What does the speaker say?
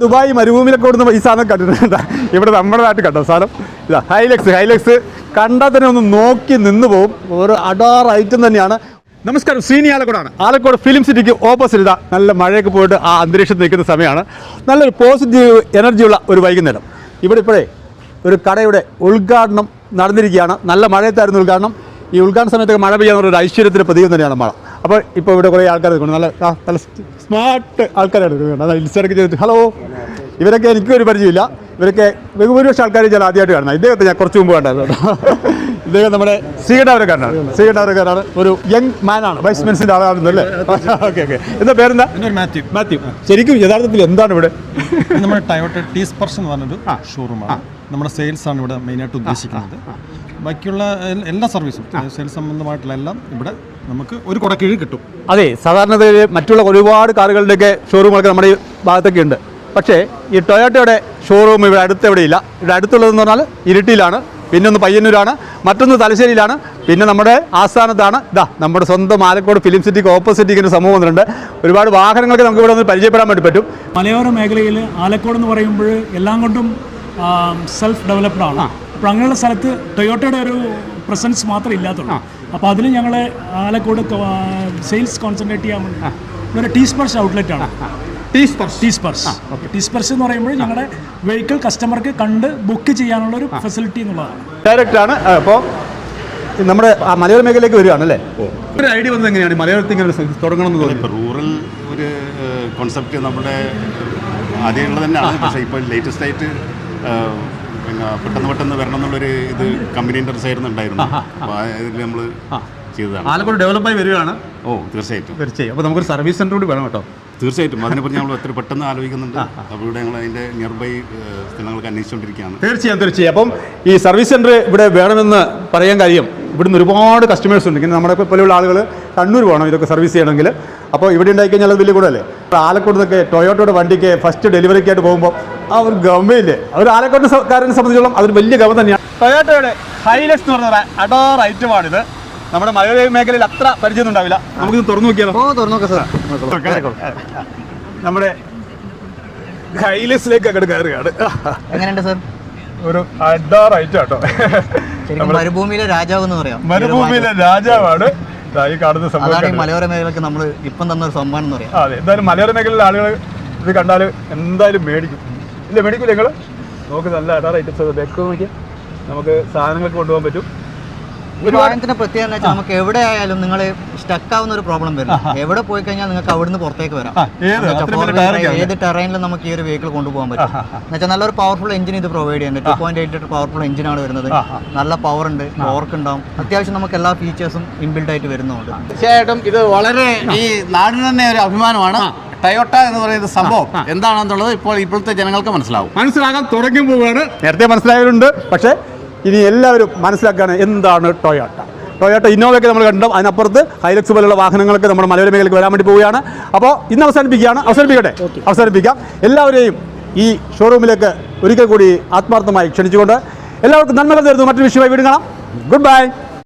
Dubai മരുഭൂമിയിലൊക്കെ ഓടുന്ന ഈ സാധനം കണ്ടിട്ടുണ്ട്. ഇവിടെ നമ്മുടെ നാട്ടിൽ കണ്ടോ സാധനം? ഇതാ ഹൈലക്സ് ഹൈലക്സ് കണ്ടാൽ തന്നെ ഒന്ന് നോക്കി നിന്ന് പോകും ഒരു അടാർ ഐറ്റം തന്നെയാണ്. നമസ്കാരം ശ്രീനി ആലക്കോടാണ്. ആലക്കോട് ഫിലിം സിറ്റിക്ക് ഓപ്പോസിറ്റ് ഇതാ നല്ല മഴയൊക്കെ പോയിട്ട് ആ അന്തരീക്ഷത്തിൽ നിൽക്കുന്ന സമയമാണ്. നല്ലൊരു പോസിറ്റീവ് എനർജിയുള്ള ഒരു വൈകുന്നേരം. ഇവിടെ ഇപ്പോഴേ ഒരു കടയുടെ ഉദ്ഘാടനം നടന്നിരിക്കുകയാണ്. നല്ല മഴയത്തായിരുന്നു ഉദ്ഘാടനം. ഈ ഉദ്ഘാടന സമയത്തൊക്കെ മഴ പെയ്യാൻ ഒരു ഐശ്വര്യത്തിന്റെ പ്രതീകം തന്നെയാണ് മഴ. അപ്പോൾ ഇപ്പോൾ ഇവിടെ കുറേ ആൾക്കാർ നിൽക്കുന്നു നല്ല നല്ല സ്മാർട്ട് ആൾക്കാരാണ് എടുക്കുന്നുണ്ട് അതായത് ഇൻസ്റ്റൊക്കെ ചെയ്തിട്ട്. ഹലോ ഇവരൊക്കെ എനിക്കും ഒരു പരിചയമില്ല. ഇവരൊക്കെ ബഹുഭൂരിപക്ഷം ആൾക്കാർ ചില ആദ്യമായിട്ട് കാണുന്നത്. ഇദ്ദേഹത്തെ ഞാൻ കുറച്ച് മുമ്പ് കണ്ടായിരുന്നു ഇദ്ദേഹം നമ്മുടെ ശ്രീകണ്ഠാവരക്കാരനാണ് ശ്രീകണ്ഠാവരക്കാരാണ് ഒരു യങ് മാനാണ് വൈസ് മെൻസിന്റെ ആളാണെന്നല്ലേ ഓക്കെ ഓക്കെ എന്താ പേരെന്താ? മാത്യു. മാത്യു. ശരിക്കും യഥാർത്ഥത്തിൽ എന്താണ് ഇവിടെ? നമ്മുടെ ടയോട്ട ടി സ്പർശ് എന്ന് പറഞ്ഞൊരു ഷോറൂമാണ് നമ്മുടെ സെയിൽസ് ആണ് ഇവിടെ മെയിനായിട്ട് ഉദ്ദേശിക്കുന്നത്. ബാക്കിയുള്ള എല്ലാ സർവീസും സെയിൽസ് സംബന്ധമായിട്ടുള്ള എല്ലാം ഇവിടെ നമുക്ക് ഒരു കുടക്കീഴിൽ കിട്ടും. അതെ സാധാരണ മറ്റുള്ള ഒരുപാട് കാറുകളുടെയൊക്കെ ഷോറൂമുകളൊക്കെ നമ്മുടെ ഈ ഭാഗത്തൊക്കെ ഉണ്ട്. പക്ഷേ ഈ ടൊയോട്ടയുടെ ഷോറൂം ഇവിടെ അടുത്ത് എവിടെയില്ല. ഇവിടെ അടുത്തുള്ളതെന്ന് പറഞ്ഞാൽ ഇരിട്ടിയിലാണ് പിന്നെ ഒന്ന് പയ്യന്നൂരാണ് മറ്റൊന്ന് തലശ്ശേരിയിലാണ് പിന്നെ നമ്മുടെ ആസ്ഥാനത്താണ്. ഇതാ നമ്മുടെ സ്വന്തം ആലക്കോട് ഫിലിം സിറ്റിക്ക് ഓപ്പോസിറ്റ് ഇങ്ങനെ സമൂഹം വന്നിട്ടുണ്ട്. ഒരുപാട് വാഹനങ്ങളൊക്കെ നമുക്ക് ഇവിടെ ഒന്ന് പരിചയപ്പെടാൻ വേണ്ടി പറ്റും. മലയോര മേഖലയിൽ ആലക്കോട് എന്ന് പറയുമ്പോൾ എല്ലാം കൊണ്ടും സെൽഫ് ഡെവലപ്ഡ് ആണ്. അപ്പോൾ അങ്ങനെയുള്ള സ്ഥലത്ത് ടൊയോട്ടയുടെ ഒരു പ്രസൻസ് മാത്രം ഇല്ലാത്തുള്ളൂ. അപ്പോൾ അതിൽ ഞങ്ങൾ ആലക്കോട് സെയിൽസ് കോൺസെൻട്രേറ്റ് ചെയ്യാൻ വേണ്ടി ഒരു ടീ സ്പർഷ് ഔട്ട്ലെറ്റ് ആണ് tea Sparsh tea Sparsh tea Sparsh എന്ന് പറയുമ്പോൾ ഞങ്ങളുടെ വെഹിക്കിൾ കസ്റ്റമർക്ക് കണ്ട് ബുക്ക് ചെയ്യാനുള്ള ഒരു ഫെസിലിറ്റി എന്നുള്ളതാണ്. ഡയറക്റ്റ് ആണ്. അപ്പോൾ നമ്മുടെ മലയോര മേഖലയിലേക്ക് വരികയാണ് അല്ലേ? ഒരു ഐഡിയ വന്നത് എങ്ങനെയാണ്? മലയാളത്തിൽ മലയോരത്തിൽ ഇങ്ങനെ ഒരു തുടങ്ങണം എന്ന് തോന്നി റൂറൽ ഒരു കോൺസെപ്റ്റ് നമ്മുടെ ആദ്യമുള്ളത് തന്നെയാണ്. പക്ഷേ ഇപ്പോൾ ലേറ്റസ്റ്റ് ആയിട്ട് പിന്നെ പെട്ടെന്ന് പെട്ടെന്ന് വരണം എന്നുള്ളൊരു ഇത് കമ്പനി ഇൻട്രസ്റ്റ് ഉണ്ടായിരുന്നു അപ്പോൾ അതിൽ നമ്മൾ ചെയ്തതാണ്. ആലക്കോട് ഡെവലപ്പായി വരികയാണ്. ഓ തീർച്ചയായിട്ടും. തീർച്ചയായും. അപ്പോൾ നമുക്കൊരു സർവീസ് സെന്റർ കൂടി വേണം കേട്ടോ. തീർച്ചയായിട്ടും. അതിനെപ്പറ്റി നമ്മൾ ഒത്തിരി പെട്ടെന്ന് ആലോചിക്കുന്നുണ്ട്. അപ്പോൾ ഇവിടെ ഞങ്ങൾ അതിന്റെ നിയർ ബൈ സ്ഥലങ്ങളൊക്കെ അന്വേഷിച്ചുകൊണ്ടിരിക്കുകയാണ്. തീർച്ചയായും തീർച്ചയായും. അപ്പം ഈ സർവീസ് സെന്റർ ഇവിടെ വേണമെന്ന് പറയാൻ കാര്യം ഇവിടുന്ന് ഒരുപാട് കസ്റ്റമേഴ്സ് ഉണ്ട്. ഇങ്ങനെ നമ്മുടെ പോലെയുള്ള ആളുകൾ കണ്ണൂർ പോകണം ഇതൊക്കെ സർവീസ് ചെയ്യണമെങ്കിൽ. അപ്പോൾ ഇവിടെ ഉണ്ടായിക്കഴിഞ്ഞാൽ അത് വലിയ കൂടല്ലേ ആലക്കോട് ടൊയോട്ടോയുടെ ടൊയോട്ടയുടെ വണ്ടിക്ക് ഫസ്റ്റ് ഡെലിവറിക്കായിട്ട് പോകുമ്പോൾ ആ ഒരു ഗമയില്ലേ അവർ ഒരു ആലക്കോട്ടുകാരനെ സംബന്ധിച്ചോളം അതൊരു വലിയ ഗമ തന്നെയാണ്. ടൊയോട്ടയുടെ ഹൈലക്സ് എന്ന് പറഞ്ഞ അഡോർ ഐറ്റമാണിത്. നമ്മുടെ മലയോര മേഖലയിൽ അത്ര പരിചയം ഉണ്ടാവില്ല. നമുക്കിത് തുറന്നു നോക്കിയാലോ? ഓ നോക്കാം സാർ നമ്മുടെ ഹൈലക്സിലേക്ക് അങ്ങോട്ട് കയറുകയാണ്. എങ്ങനെയുണ്ട് സാർ? ഒരു അഡോർ ഐറ്റം കേട്ടോ മരുഭൂമിയിലെ രാജാവ് എന്ന് പറയാം. മരുഭൂമിയിലെ രാജാവാണ്. ഈ കാണുന്ന സംഭവം. മലയോര മേഖലക്ക് നമ്മൾ ഇപ്പം തന്ന ഒരു സമ്മാനം എന്ന് പറയാം. അതെ എന്തായാലും മലയോര മേഖലയിലെ ആളുകൾ ഇത് കണ്ടാൽ എന്തായാലും മേടിക്കും. ഇല്ല മേടിക്കൂല നിങ്ങൾ നമുക്ക് നല്ല അടാർ ഐറ്റംസ് ബാക്ക് നോക്കിയാൽ നമുക്ക് സാധനങ്ങൾക്ക് കൊണ്ടുപോകാൻ പറ്റും. ഈ വാഹനത്തിന്റെ പ്രത്യേകത എന്ന് വെച്ചാൽ നമുക്ക് എവിടെ ആയാലും നിങ്ങൾ സ്റ്റക്ക് ആവുന്ന ഒരു പ്രോബ്ലം വരും എവിടെ പോയി കഴിഞ്ഞാൽ നിങ്ങൾക്ക് അവിടുന്ന് പുറത്തേക്ക് വരാം. ഏത്? ടെറൈനിലും നമുക്ക് ഈ ഒരു വെഹിക്കിൾ കൊണ്ടുപോകാൻ പറ്റും. എന്ന് വെച്ചാൽ നല്ലൊരു പവർഫുൾ എഞ്ചിൻ ഇത് പ്രൊവൈഡ് ചെയ്യുന്നുണ്ട് two point eight litre powerful എഞ്ചിനാണ് വരുന്നത്. നല്ല പവർ ഉണ്ട് ഓർക്ക് ഉണ്ടാവും. അത്യാവശ്യം നമുക്ക് എല്ലാ ഫീച്ചേഴ്സും ഇൻബിൽഡ് ആയിട്ട് വരുന്നുണ്ട്. തീർച്ചയായിട്ടും ഇത് വളരെ ഈ നാടിന് തന്നെ ഒരു അഭിമാനമാണ്. ടയോട്ട എന്ന് പറയുന്ന സംഭവം എന്താണെന്നുള്ളത് ഇപ്പോൾ ഇപ്പോഴത്തെ ജനങ്ങൾക്ക് മനസ്സിലാവും. മനസ്സിലാകാൻ തുടങ്ങി പോവുകയാണ്. നേരത്തെ മനസ്സിലായവരുണ്ട് പക്ഷേ ഇനി എല്ലാവരും മനസ്സിലാക്കുകയാണ് എന്താണ് ടൊയോട്ട. ടൊയോട്ട ഇന്നോവയൊക്കെ നമ്മൾ കണ്ടു. അതിനപ്പുറത്ത് ഹൈലക്സ് പോലുള്ള വാഹനങ്ങളൊക്കെ നമ്മുടെ മലയോര മേഖലയ്ക്ക് വരാൻ വേണ്ടി പോവുകയാണ്. അപ്പോൾ ഇന്ന് അവസാനിപ്പിക്കുകയാണ്. അവസാനിപ്പിക്കട്ടെ? അവസാനിപ്പിക്കാം. എല്ലാവരെയും ഈ ഷോറൂമിലേക്ക് ഒരിക്കൽ കൂടി ആത്മാർത്ഥമായി ക്ഷണിച്ചുകൊണ്ട് എല്ലാവർക്കും നന്മകൾ നേരുന്നു മറ്റൊരു വിഷയമായി കാണാം. Good bye